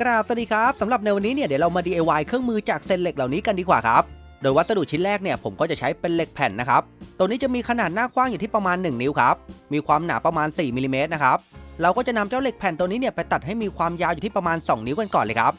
กราบสวัสดีครับสำหรับในวันนี้เนี่ยเดี๋ยวเรามา DIY เครื่องมือจากเซนเหล็กเหล่านี้กันดีกว่าครับ โดยวัสดุชิ้นแรกเนี่ยผมก็จะใช้เป็นเหล็กแผ่นนะครับ ตัวนี้จะมีขนาดหน้ากว้างอยู่ที่ประมาณ 1 นิ้วครับ มีความหนาประมาณ 4มิลลิเมตรนะครับ เราก็จะนำเจ้าเหล็กแผ่นตัวนี้เนี่ยไปตัดให้มีความยาวอยู่ที่ประมาณ 2 นิ้วกันก่อนเลยครับ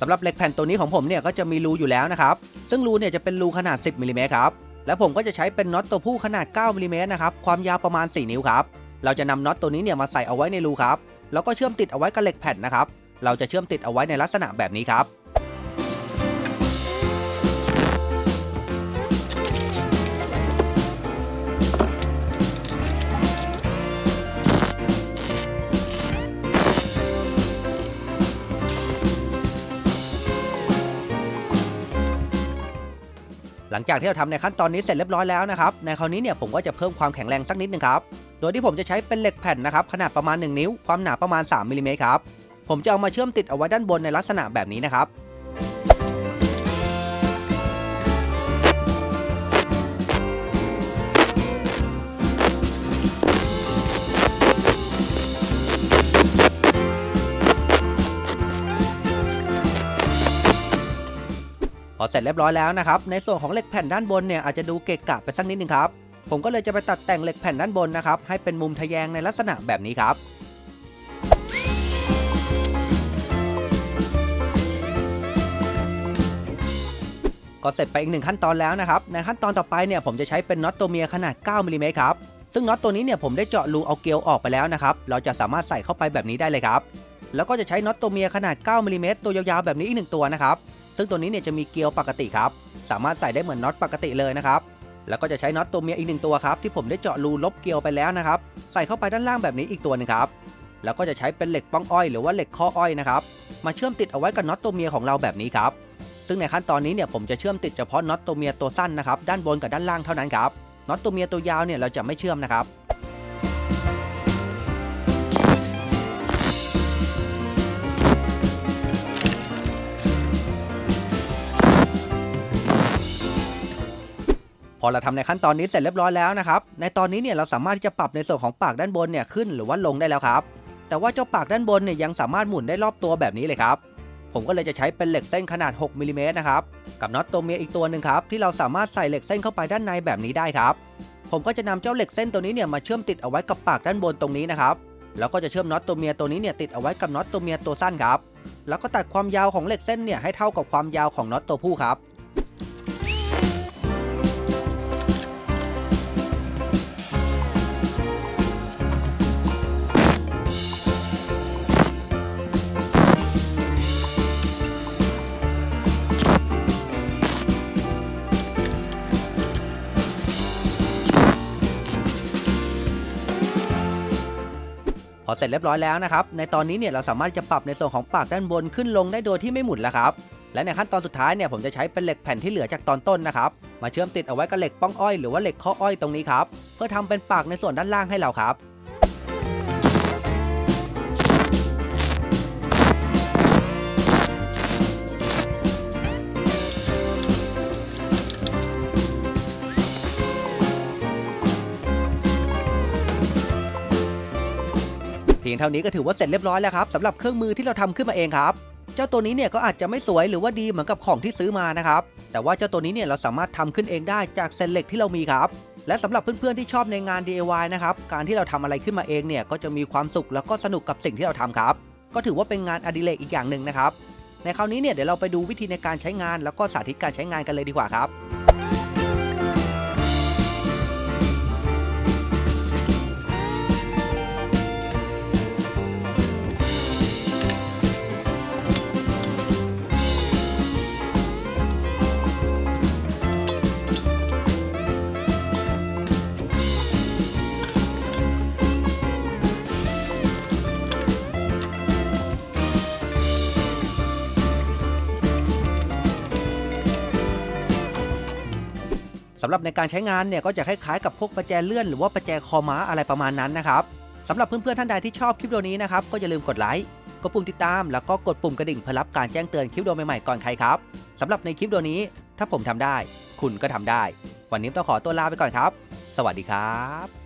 สำหรับเหล็กแผ่นตัวนี้ของผมเนี่ยก็จะมีรูอยู่แล้วนะครับ ซึ่งรูเนี่ยจะเป็นรูขนาด 10มิลลิเมตรครับ และผมก็จะใช้เป็นน็อตตัวผู้ขนาด 9มิลลิเมตรนะครับ ความยาวประมาณ 4 นิ้วครับ เราจะนำน็อตตัวนี้เนี่ยมาใส่เอาไว้ในรูครับ แล้วก็เชื่อมติดเอาไว้กับเหล็กแผ่นนะครับ เราจะเชื่อมติดเอาไว้ในลักษณะแบบนี้ครับ หลังจากที่เราทำในขั้นตอนนี้เสร็จเรียบร้อยแล้วนะครับ ในคราวนี้เนี่ยผมก็จะเพิ่มความแข็งแรงสักนิดนึงครับ โดยที่ผมจะใช้เป็นเหล็กแผ่นนะครับขนาดประมาณ 1 นิ้ว ความหนาประมาณ 3มิลลิเมตรครับ ผมจะเอามาเชื่อมติดเอาไว้ด้านบนในลักษณะแบบนี้นะครับ พอเสร็จเรียบร้อยแล้วนะครับ ในส่วนของเหล็กแผ่นด้านบนเนี่ยอาจจะดูเกะกะไปสักนิดนึงครับ ผมก็เลยจะไปตัดแต่งเหล็กแผ่นด้านบนนะครับ ให้เป็นมุมทะแยงในลักษณะแบบนี้ครับก็เสร็จไปอีกหนึ่งขั้นตอนแล้วนะครับ ในขั้นตอนต่อไปเนี่ยผมจะใช้เป็นน็อตตัวเมียขนาด 9มิลลิเมตรครับ ซึ่งน็อตตัวนี้เนี่ยผมได้เจาะรูเอาเกลียวออกไปแล้วนะครับ เราจะสามารถใส่เข้าไปแบบนี้ได้เลยครับ แล้วก็จะใช้น็อตตัวเมียขนาด 9มิลลิเมตรตัวยาวๆแบบนี้อีกหนึ่งตัวนะครับ ซึ่งตัวนี้เนี่ยจะมีเกลียวปกติครับ สามารถใส่ได้เหมือนน็อตปกติเลยนะครับ แล้วก็จะใช้น็อตตัวเมียอีกหนึ่งตัวครับที่ผมได้เจาะรูลบเกลียวไปแล้วนะครับ ใส่เข้าไปด้านล่างแบบนี้อีกตัวหนึงครับ แล้วก็จะใช้เป็นเหล็กป้องอ้อยหรือว่าเหล็กข้ออ้อยนะครับ มาเชื่อมติดเอาไว้กับน็อตตัวเมียของเราแบบนี้ครับ ซึ่งในขั้นตอนนี้เนี่ยผมจะเชื่อมติดเฉพาะน็อตตัวเมียตัวสั้นนะครับ ด้านบนกับด้านล่างเท่านั้นครับ น็อตตัวเมียตัวยาวเนี่ยเราจะไม่เชื่อมนะครับ อเราทำในขั้นตอนนี้เสร็จเรียบร้อยแล้วนะครับ ในตอนนี้เนี่ยเราสามารถที่จะปรับในส่วนของปากด้านบนเนี่ยขึ้นหรือว่าลงได้แล้วครับ แต่ว่าเจ้าปากด้านบนเนี่ยยังสามารถหมุนได้รอบตัวแบบนี้เลยครับ ผมก็เลยจะใช้เป็นเหล็กเส้นขนาด 6มิลลิเมตรนะครับ กับน็อตตัวเมียอีกตัวหนึ่งครับที่เราสามารถใส่เหล็กเส้นเข้าไปด้านในแบบนี้ได้ครับ ผมก็จะนำเจ้าเหล็กเส้นตัวนี้เนี่ยมาเชื่อมติดเอาไว้กับปากด้านบนตรงนี้นะครับ แล้วก็จะเชื่อมน็อตตัวเมียตัวนี้เนี่ยติดเอาไว้กับน็อตตัวเมียตัวสั้นครับ แล้วก็ตัดความยาวของเหล็กเส้นเนี่ยให้เท่ากับความยาวของน็อตตัวผู้ครับ พอเสร็จเรียบร้อยแล้วนะครับ ในตอนนี้เนี่ยเราสามารถจะปรับในส่วนของปากด้านบนขึ้นลงได้โดยที่ไม่หมุนแล้วครับ และในขั้นตอนสุดท้ายเนี่ยผมจะใช้เป็นเหล็กแผ่นที่เหลือจากตอนต้นนะครับ มาเชื่อมติดเอาไว้กับเหล็กป้องอ้อยหรือว่าเหล็กข้ออ้อยตรงนี้ครับ เพื่อทำเป็นปากในส่วนด้านล่างให้เราครับ พียงเท่านี้ก็ถือว่าเสร็จเรียบร้อยแล้วครับสำหรับเครื่องมือที่เราทำขึ้นมาเองครับ เจ้าตัวนี้เนี่ยก็อาจจะไม่สวยหรือว่าดีเหมือนกับของที่ซื้อมานะครับ แต่ว่าเจ้าตัวนี้เนี่ยเราสามารถทำขึ้นเองได้จากเซนเหล็กที่เรามีครับ และสำหรับเพื่อนๆที่ชอบในงาน DIY นะครับ การที่เราทำอะไรขึ้นมาเองเนี่ยก็จะมีความสุขแล้วก็สนุกกับสิ่งที่เราทำครับ ก็ถือว่าเป็นงานอดิเรกอีกอย่างหนึ่งนะครับ ในคราวนี้เนี่ยเดี๋ยวเราไปดูวิธีในการใช้งานแล้วก็สาธิตการใช้งานกันเลยดีกว่าครับ สำหรับในการใช้งานเนี่ยก็จะคล้ายๆกับพวกประแจเลื่อนหรือว่าประแจคอม้าอะไรประมาณนั้นนะครับสำหรับเพื่อนๆท่านใดที่ชอบคลิปวิดีโอนี้นะครับก็อย่าลืมกดไลค์กดปุ่มติดตามแล้วก็กดปุ่มกระดิ่งเพื่อรับการแจ้งเตือนคลิปวิดีโอใหม่ๆก่อนใครครับสำหรับในคลิปวิดีโอนี้ ถ้าผมทำได้ คุณก็ทำได้ วันนี้ต้องขอตัวลาไปก่อนครับ สวัสดีครับ